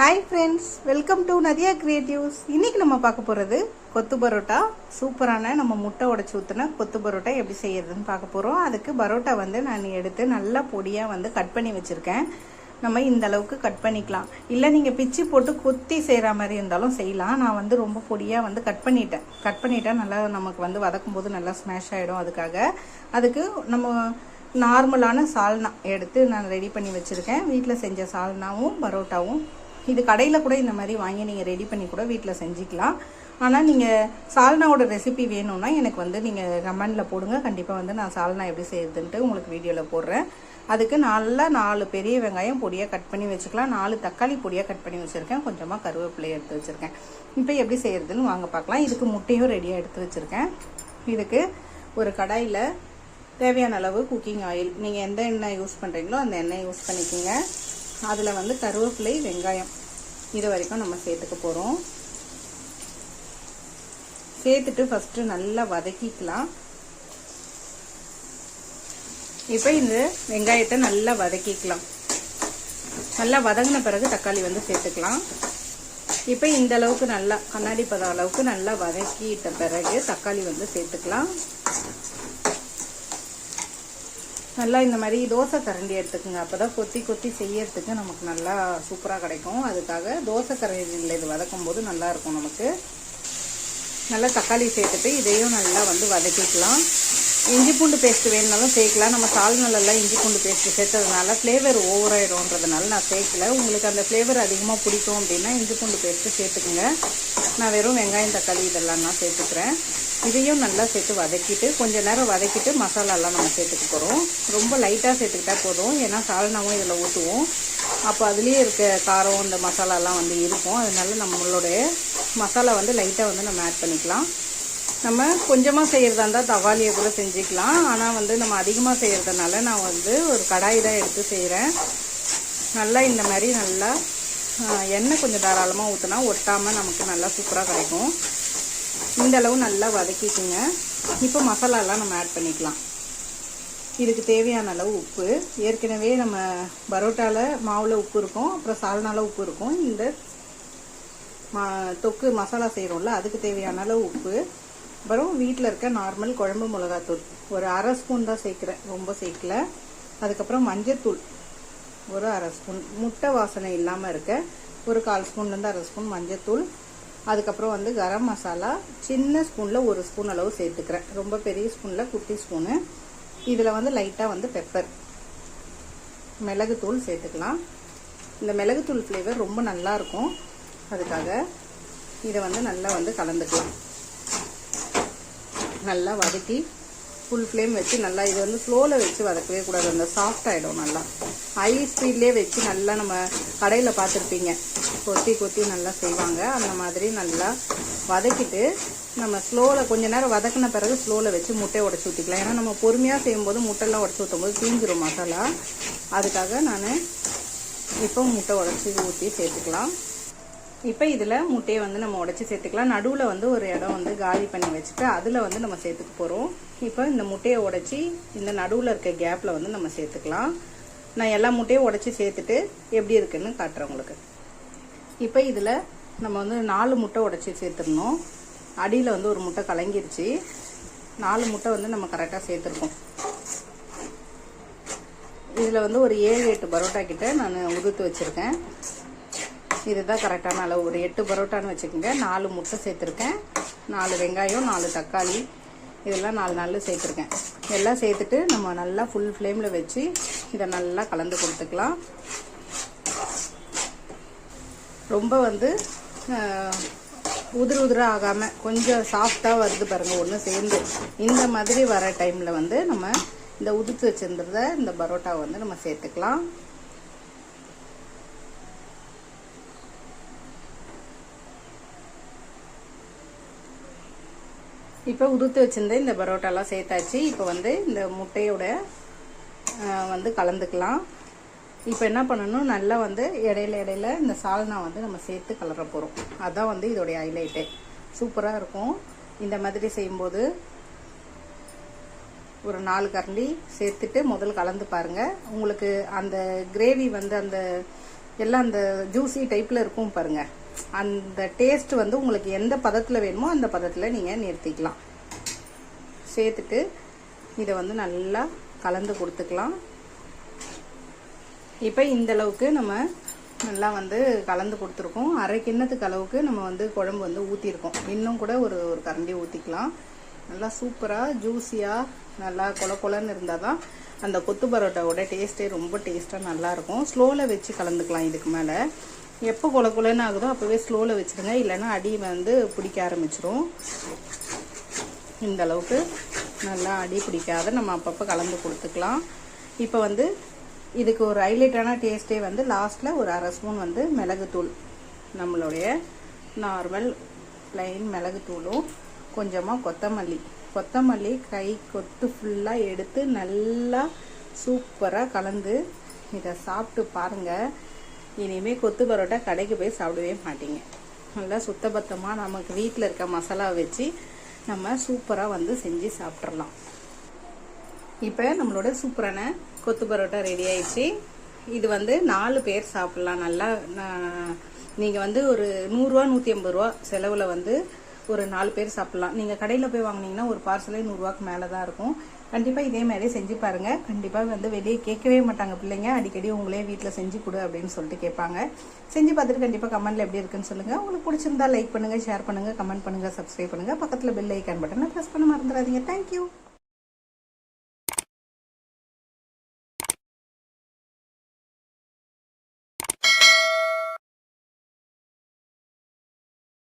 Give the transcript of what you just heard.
Hi friends welcome to Nadiya creatives இன்றைக்கி நம்ம பார்க்க போகிறது கொத்து பரோட்டா. சூப்பரான நம்ம முட்டை உடச்சி ஊற்றின கொத்து பரோட்டா எப்படி செய்யறதுன்னு பார்க்க போகிறோம் அதுக்கு பரோட்டா வந்து நான் எடுத்து நல்லா பொடியாக வந்து கட் பண்ணி வச்சுருக்கேன். நம்ம இந்த அளவுக்கு கட் பண்ணிக்கலாம். இல்லை நீங்கள் பிச்சு போட்டு கொத்தி செய்கிற மாதிரி இருந்தாலும் செய்யலாம். நான் வந்து ரொம்ப பொடியாக வந்து கட் பண்ணிட்டேன். கட் பண்ணிட்டா நல்லா நமக்கு வந்து வதக்கும் போது நல்லா ஸ்மாஷ் ஆகிடும் அதுக்காக. அதுக்கு நம்ம நார்மலான சால்னா எடுத்து நான் ரெடி பண்ணி வச்சுருக்கேன். வீட்டில் செஞ்ச சால்னாவும் பரோட்டாவும் இது கடையில் கூட இந்த மாதிரி வாங்கி நீங்கள் ரெடி பண்ணி கூட வீட்டில் செஞ்சுக்கலாம். ஆனால் நீங்கள் சால்னாவோட ரெசிபி வேணும்னா எனக்கு வந்து நீங்கள் கமெண்டில் போடுங்க. கண்டிப்பாக வந்து நான் சால்னா எப்படி செய்யுதுன்ட்டு உங்களுக்கு வீடியோவில் போடுறேன். அதுக்கு நல்லா நாலு பெரிய வெங்காயம் பொடியாக கட் பண்ணி வச்சுக்கலாம். நாலு தக்காளி பொடியாக கட் பண்ணி வச்சுருக்கேன். கொஞ்சமாக கருவேப்பிலையை எடுத்து வச்சுருக்கேன். இப்போ எப்படி செய்கிறதுன்னு வாங்க பார்க்கலாம். இதுக்கு முட்டையும் ரெடியாக எடுத்து வச்சுருக்கேன். இதுக்கு ஒரு கடாயில் தேவையான அளவு குக்கிங் ஆயில் நீங்கள் எந்த எண்ணெய் யூஸ் பண்ணுறீங்களோ அந்த எண்ணெய் யூஸ் பண்ணிக்கோங்க. அதில் வந்து கருவேப்பிலை வெங்காயம். இது வரைக்கும் நம்ம சேர்த்துக்க போகிறோம் சேர்த்துட்டு ஃபஸ்ட்டு நல்லா வதக்கிக்கலாம். இப்போ இந்த வெங்காயத்தை நல்லா வதக்கிக்கலாம். நல்லா வதங்கின பிறகு தக்காளி வந்து சேர்த்துக்கலாம். இப்போ இந்த அளவுக்கு நல்லா கண்ணாடி பதம் அளவுக்கு நல்லா வதக்கிட்ட பிறகு தக்காளி வந்து சேர்த்துக்கலாம். நல்லா இந்த மாதிரி தோசை கரண்டி எடுத்துக்கோங்க. அப்போ தான் கொத்தி கொத்தி செய்யறதுக்கு நமக்கு நல்லா சூப்பராக கிடைக்கும். அதுக்காக தோசை கரண்டியில் இது வதக்கும் போது நல்லாயிருக்கும் நமக்கு. நல்லா தக்காளி சேர்த்துட்டு இதையும் நல்லா வந்து வதக்கிக்கலாம். இஞ்சி பூண்டு பேஸ்ட்டு வேணுனாலும் சேர்க்கலாம். நம்ம சால்நலெல்லாம் இஞ்சி பூண்டு பேஸ்ட்டு சேர்த்ததுனால ஃப்ளேவர் ஓவராயிடும்ன்றதுனால நான் சேர்க்கல. உங்களுக்கு அந்த ஃப்ளேவர் அதிகமாக பிடிக்கும் அப்படின்னா இஞ்சி பூண்டு பேஸ்ட்டு சேர்த்துக்குங்க. நான் வெறும் வெங்காயம் தக்காளி இதெல்லாம் நான் சேர்த்துக்கிறேன். இதையும் நல்லா சேர்த்து வதக்கிட்டு கொஞ்சம் நேரம் வதக்கிட்டு மசாலாலாம் நம்ம சேர்த்துக்க போகிறோம் ரொம்ப லைட்டாக சேர்த்துக்கிட்டா போதும். ஏன்னா சால்னாவும் இதில் ஊற்றுவோம் அப்போ அதுலேயே இருக்க காரம் இந்த மசாலாலாம் வந்து இருக்கும். அதனால நம்மளுடைய மசாலா வந்து லைட்டாக வந்து நம்ம ஆட் பண்ணிக்கலாம். நம்ம கொஞ்சமாக செய்கிறதா இருந்தால் தவாலியை கூட செஞ்சுக்கலாம். ஆனால் வந்து நம்ம அதிகமாக செய்கிறதுனால நான் வந்து ஒரு கடாய் தான் எடுத்து செய்கிறேன் நல்லா இந்த மாதிரி நல்லா எண்ணெய் கொஞ்சம் தாராளமாக ஊற்றினா ஒட்டாமல் நமக்கு நல்லா சூப்பராக கிடைக்கும். இந்த அளவு நல்லா வதக்கிக்குங்க. இப்போ மசாலாலாம் நம்ம ஆட் பண்ணிக்கலாம். இதுக்கு தேவையான அளவு உப்பு. ஏற்கனவே நம்ம பரோட்டாவில் மாவில் உப்பு இருக்கும் அப்புறம் சால்னால உப்பு இருக்கும். இந்த மா தொக்கு மசாலா செய்கிறோம்ல அதுக்கு தேவையான அளவு உப்பு. அப்புறம் வீட்டில் இருக்க நார்மல் குழம்பு மிளகாத்தூள். ஒரு அரை ஸ்பூன் தான் சேர்க்குறேன். ரொம்ப சேர்க்கல. அதுக்கப்புறம் மஞ்சத்தூள். ஒரு அரை ஸ்பூன் முட்டை வாசனை இல்லாமல் இருக்க. ஒரு கால் ஸ்பூன்லேருந்து அரை ஸ்பூன் மஞ்சத்தூள். அதுக்கப்புறம் வந்து கரம் மசாலா. சின்ன ஸ்பூனில் ஒரு ஸ்பூன் அளவு சேர்த்துக்கிறேன். ரொம்ப பெரிய ஸ்பூனில் குட்டி ஸ்பூனு இதில் வந்து லைட்டாக வந்து பெப்பர் மிளகுத்தூள் சேர்த்துக்கலாம். இந்த மிளகுத்தூள் ஃப்ளேவர் ரொம்ப நல்லாயிருக்கும் அதுக்காக இதை வந்து நல்லா வந்து கலந்துக்கலாம். நல்லா வதக்கி ஃபுல் ஃப்ளேம் வச்சு நல்லா இது வந்து ஸ்லோவில் வச்சு வதக்கவே கூடாது. அந்த சாஃப்ட் ஆகிடும் நல்லா. ஹை ஸ்பீட்லேயே வச்சு நல்லா நம்ம கடையில் பார்த்துருப்பீங்க. கொத்தி கொத்தி நல்லா செய்வாங்க. அந்த மாதிரி நல்லா வதக்கிட்டு நம்ம ஸ்லோவில் கொஞ்ச நேரம் வதக்கின பிறகு ஸ்லோவில் வச்சு முட்டையை உடச்சி ஊற்றிக்கலாம் ஏன்னா நம்ம பொறுமையாக செய்யும்போது முட்டைலாம் உடச்சி ஊற்றும் போது தீஞ்சிரும் மசாலா. அதுக்காக நான் இப்போ முட்டை உடச்சி ஊற்றி சேர்த்துக்கலாம். இப்போ இதில் முட்டையை வந்து நம்ம உடச்சி சேர்த்துக்கலாம். நடுவில் வந்து ஒரு இடம் வந்து காலி பண்ணி வச்சுட்டு அதில் வந்து நம்ம சேர்த்துக்க போகிறோம் இப்போ இந்த முட்டையை உடச்சி இந்த நடுவில் இருக்க கேப்பில் வந்து நம்ம சேர்த்துக்கலாம். நான் எல்லா முட்டையும் உடச்சி சேர்த்துட்டு எப்படி இருக்குன்னு காட்டுறேன் உங்களுக்கு. இப்போ இதில் நம்ம வந்து நாலு முட்டை உடச்சி சேர்த்துடணும். அடியில் வந்து ஒரு முட்டை கலங்கிருச்சு. நாலு முட்டை வந்து நம்ம கரெக்டாக சேர்த்துருக்கோம். இதில் வந்து ஒரு ஏழு எட்டு பரோட்டா கிட்ட நான் உதுத்து வச்சுருக்கேன். இதுதான் கரெக்டான அளவு. ஒரு எட்டு பரோட்டான்னு வச்சுக்கோங்க. நாலு முட்டை சேர்த்துருக்கேன். நாலு வெங்காயம் நாலு தக்காளி. இதெல்லாம் நாலு நாள் சேர்த்துருக்கேன். எல்லாம் சேர்த்துட்டு நம்ம நல்லா ஃபுல் ஃப்ளேமில் வச்சு இதை நல்லா கலந்து கொடுத்துக்கலாம். ரொம்ப வந்து உதிர உதிர ஆகாமல் கொஞ்சம் சாஃப்டாக வருது பாருங்கள் ஒன்று சேர்ந்து. இந்த மாதிரி வர டைமில் வந்து நம்ம இந்த உதிர்த்து வச்சுருந்தத இந்த பரோட்டாவை வந்து நம்ம சேர்த்துக்கலாம். இப்போ உதுத்து வச்சுருந்த இந்த பரோட்டாலாம் சேர்த்தாச்சு. இப்போ வந்து இந்த முட்டையோட வந்து கலந்துக்கலாம். இப்போ என்ன பண்ணணும்? நல்லா வந்து இடையில இடையில இந்த சால்னா வந்து நம்ம சேர்த்து கலர போகிறோம் அதுதான் வந்து இதோடைய ஹைலைட்டே. சூப்பராக இருக்கும். இந்த மாதிரி செய்யும்போது ஒரு நாலு கரண்டி சேர்த்துட்டு முதல் கலந்து பாருங்கள் உங்களுக்கு அந்த கிரேவி வந்து அந்த எல்லாம் அந்த ஜூஸி டைப்பில் இருக்கும் பாருங்கள் அந்த டேஸ்ட் வந்து உங்களுக்கு எந்த பதத்தில் வேணுமோ அந்த பதத்தில் நீங்கள் நிறுத்திக்கலாம். சேர்த்துட்டு இதை வந்து நல்லா கலந்து கொடுத்துக்கலாம். இப்போ இந்த அளவுக்கு நம்ம நல்லா வந்து கலந்து கொடுத்துருக்கோம். அரை கிண்ணத்துக்கு அளவுக்கு நம்ம வந்து குழம்பு வந்து ஊற்றிருக்கோம் இன்னும் கூட ஒரு ஒரு கரண்டி ஊற்றிக்கலாம் நல்லா சூப்பராக ஜூஸியாக நல்லா கொல கொலன்னு இருந்தால் தான் அந்த கொத்து பரோட்டாவோட டேஸ்ட்டே ரொம்ப டேஸ்ட்டாக நல்லாயிருக்கும் ஸ்லோவில் வச்சு கலந்துக்கலாம் இதுக்கு மேலே. எப்போ கொல குலன்னு ஆகுதோ அப்போவே ஸ்லோவில் வச்சுருங்க. இல்லைன்னா அடி வந்து பிடிக்க ஆரம்பிச்சிரும். இந்த அளவுக்கு நல்லா அடி பிடிக்காத நம்ம அப்பப்போ கலந்து கொடுத்துக்கலாம். இப்போ வந்து இதுக்கு ஒரு ஹைலைட்டான டேஸ்ட்டே வந்து லாஸ்ட்டில் ஒரு அரை ஸ்பூன் வந்து மிளகுத்தூள். நம்மளுடைய நார்மல் ப்ளைன் மிளகுத்தூளும் கொஞ்சமாக கொத்தமல்லி. கொத்தமல்லி கை கொத்து ஃபுல்லாக எடுத்து நல்லா சூப்பராக கலந்து இதை சாப்பிட்டு பாருங்கள் இனிமேல் கொத்து பரோட்டா கடைக்கு போய் சாப்பிடவே மாட்டீங்க. நல்லா சுத்தபத்தமாக நமக்கு வீட்டில் இருக்க மசாலா வச்சு நம்ம சூப்பராக வந்து செஞ்சு சாப்பிட்றலாம் இப்போ நம்மளோட சூப்பரான கொத்து பரோட்டா ரெடி ஆயிடுச்சு. இது வந்து நாலு பேர் சாப்பிட்லாம். நல்லா நீங்கள் வந்து ஒரு நூறுரூவா நூற்றி ஐம்பது ரூபா செலவில் வந்து ஒரு நாலு பேர் சாப்பிட்லாம். நீங்கள் கடையில் போய் வாங்கினீங்கன்னா ஒரு பார்சலே நூறுரூவாக்கு மேலே தான் இருக்கும். கண்டிப்பாக இதே மாதிரி செஞ்சு பாருங்கள் கண்டிப்பாக வந்து வெளியே கேட்கவே மாட்டாங்க பிள்ளைங்க. அடிக்கடி உங்களே வீட்டில் செஞ்சு கொடு அப்படின்னு சொல்லிட்டு கேட்பாங்க. செஞ்சு பார்த்துட்டு கண்டிப்பாக கமெண்ட்டில் எப்படி இருக்குன்னு சொல்லுங்கள் உங்களுக்கு பிடிச்சிருந்தா லைக் பண்ணுங்கள் ஷேர் பண்ணுங்கள் கமெண்ட் பண்ணுங்கள் சப்ஸ்கிரைப் பண்ணுங்கள் பக்கத்தில் பெல் ஐக்கான் பட்டனை ப்ரெஸ் பண்ண மறந்துடாதீங்க. தேங்க்யூ